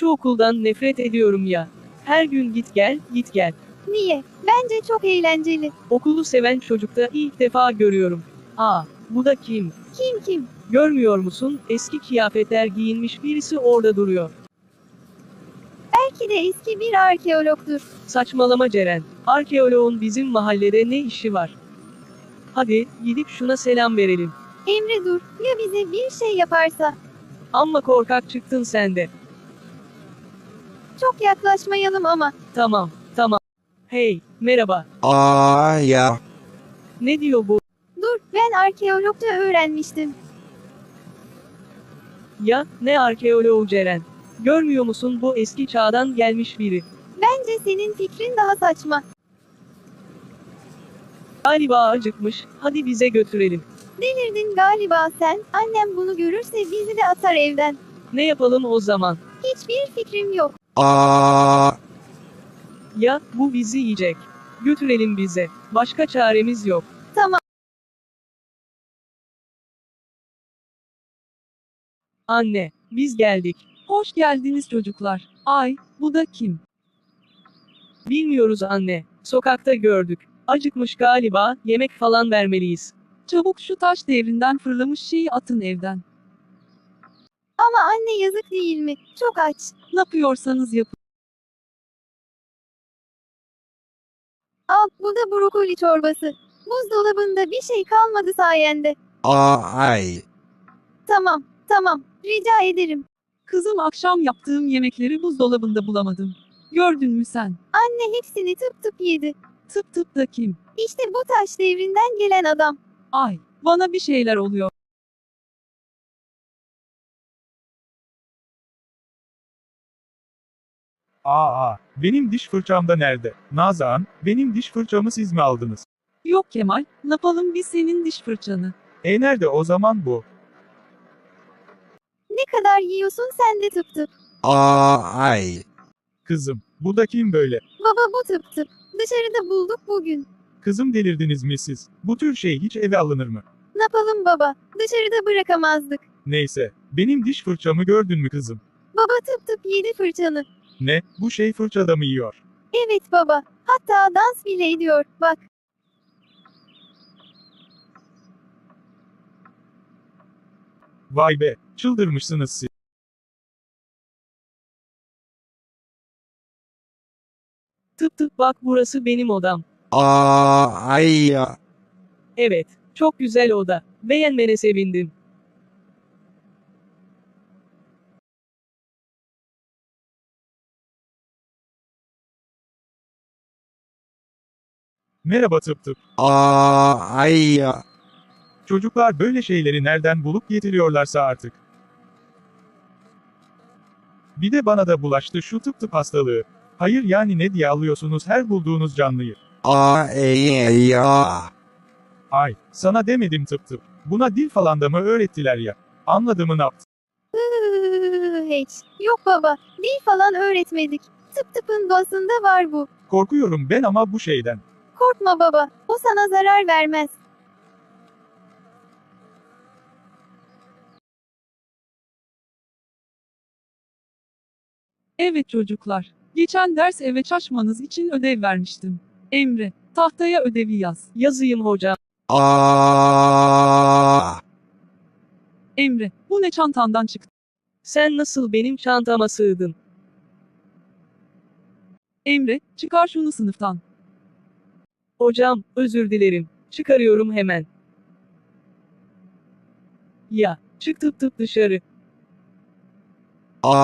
Şu okuldan nefret ediyorum ya. Her gün git gel, git gel. Niye? Bence çok eğlenceli. Okulu seven çocukta ilk defa görüyorum. Aa, bu da kim? Kim kim? Görmüyor musun? Eski kıyafetler giyinmiş birisi orada duruyor. Belki de eski bir arkeologdur. Saçmalama Ceren. Arkeoloğun bizim mahallede ne işi var? Hadi, gidip şuna selam verelim. Emre dur, ya bize bir şey yaparsa? Amma korkak çıktın sen de. Çok yaklaşmayalım ama. Tamam, tamam. Hey, merhaba. Aa ya. Ne diyor bu? Dur, ben arkeologça öğrenmiştim. Ya, ne arkeoloğu Ceren? Görmüyor musun bu eski çağdan gelmiş biri? Bence senin fikrin daha saçma. Galiba acıkmış, hadi bize götürelim. Delirdin galiba sen. Annem bunu görürse bizi de atar evden. Ne yapalım o zaman? Hiçbir fikrim yok. Aa. Ya, bu bizi yiyecek. Götürelim bize. Başka çaremiz yok. Tamam. Anne, biz geldik. Hoş geldiniz çocuklar. Ay, bu da kim? Bilmiyoruz anne. Sokakta gördük. Acıkmış galiba, yemek falan vermeliyiz. Çabuk şu taş devrinden fırlamış şeyi atın evden. Ama anne yazık değil mi? Çok aç. Ne yapıyorsanız yapın. Al, bu da brokoli çorbası. Buzdolabında bir şey kalmadı sayende. Aa ay. Tamam, tamam. Rica ederim. Kızım akşam yaptığım yemekleri buzdolabında bulamadım. Gördün mü sen? Anne hepsini tıp tıp yedi. Tıp tıp da kim? İşte bu taş devrinden gelen adam. Ay, bana bir şeyler oluyor. Aa, benim diş fırçam da nerede? Nazan, benim diş fırçamı siz mi aldınız? Yok Kemal, ne yapalım biz senin diş fırçanı. E nerede o zaman bu? Ne kadar yiyorsun sen de tıp tıp. Aa ay. Kızım, bu da kim böyle? Baba bu tıp tıp. Dışarıda bulduk bugün. Kızım delirdiniz mi siz? Bu tür şey hiç eve alınır mı? Ne yapalım baba? Dışarıda bırakamazdık. Neyse, benim diş fırçamı gördün mü kızım? Baba tıp tıp yedi fırçanı. Ne, bu şey fırçada mı yiyor? Evet baba. Hatta dans bile ediyor. Bak. Vay be, çıldırmışsınız siz. Tıp tıp bak burası benim odam. Aa ay ya. Evet, çok güzel oda. Beğenmene sevindim. Merhaba tıp tıp. Aa ay ya. Çocuklar böyle şeyleri nereden bulup getiriyorlarsa artık. Bir de bana da bulaştı şu tıp tıp hastalığı. Hayır yani ne diye alıyorsunuz her bulduğunuz canlıyı? Aa ey ya. Ay, sana demedim tıp tıp. Buna dil falan da mı öğrettiler ya? Anladığımı ne yaptı? Iıı, Hiç. Yok baba. Dil falan öğretmedik. Tıp tıpın doğasında var bu. Korkuyorum ben ama bu şeyden. Korkma baba. O sana zarar vermez. Evet çocuklar. Geçen ders eve çalışmanız için ödev vermiştim. Emre, tahtaya ödevi yaz. Yazayım hocam. Aa. Emre, bu ne çantandan çıktı? Sen nasıl benim çantama sığdın? Emre, çıkar şunu sınıftan. Hocam, özür dilerim. Çıkarıyorum hemen. Ya, çık tıp tıp dışarı. Aa.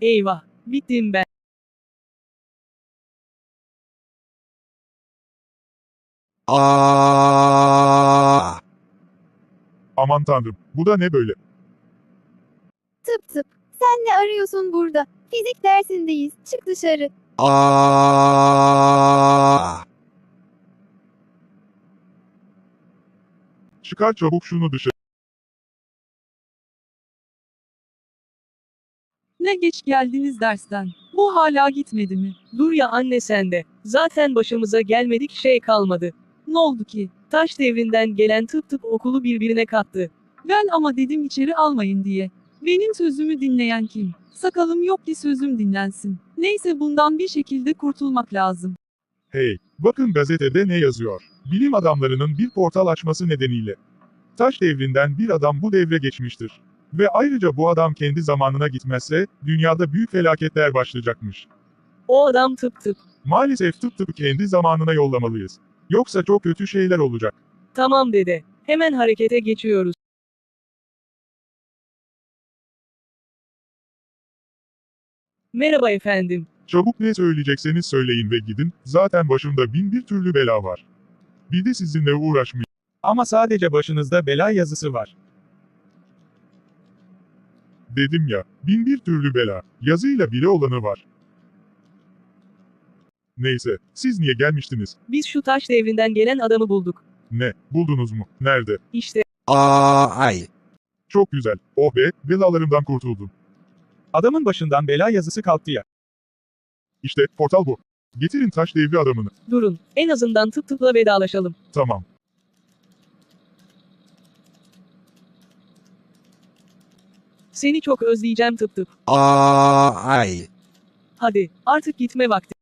Eyvah, bittim ben. Aa. Aman tanrım, bu da ne böyle? Tıp tıp. Sen ne arıyorsun burada? Fizik dersindeyiz. Çık dışarı. Aa. Çıkar çabuk şunu dışarı. Ne geç geldiniz dersten. Bu hala gitmedi mi? Dur ya anne sen de. Zaten başımıza gelmedik şey kalmadı. Ne oldu ki? Taş devrinden gelen tıp tıp okulu birbirine kattı. Ben ama dedim içeri almayın diye. Benim sözümü dinleyen kim? Sakalım yok ki sözüm dinlensin. Neyse bundan bir şekilde kurtulmak lazım. Hey, bakın gazetede ne yazıyor. Bilim adamlarının bir portal açması nedeniyle. Taş devrinden bir adam bu devre geçmiştir. Ve ayrıca bu adam kendi zamanına gitmezse, dünyada büyük felaketler başlayacakmış. O adam tıp tıp. Maalesef tıp tıp kendi zamanına yollamalıyız. Yoksa çok kötü şeyler olacak. Tamam dede. Hemen harekete geçiyoruz. Merhaba efendim. Çabuk ne söyleyecekseniz söyleyin ve gidin, zaten başımda bin bir türlü bela var. Bir de sizinle uğraşmayayım. Ama sadece başınızda bela yazısı var. Dedim ya, bin bir türlü bela, yazıyla bile olanı var. Neyse, siz niye gelmiştiniz? Biz şu taş devrinden gelen adamı bulduk. Ne, buldunuz mu? Nerede? İşte. Aa, ay. Çok güzel. Oh be, belalarımdan kurtuldum. Adamın başından bela yazısı kalktı ya. İşte, portal bu. Getirin taş devri adamını. Durun. En azından tıp tıpla vedalaşalım. Tamam. Seni çok özleyeceğim tıp tıp. Aa, ay. Hadi. Artık gitme vakti.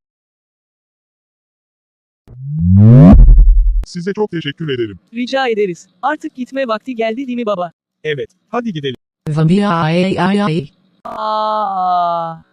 Size çok teşekkür ederim. Rica ederiz. Artık gitme vakti geldi değil mi baba? Evet, hadi gidelim. Vampire ai ai ai. Aa.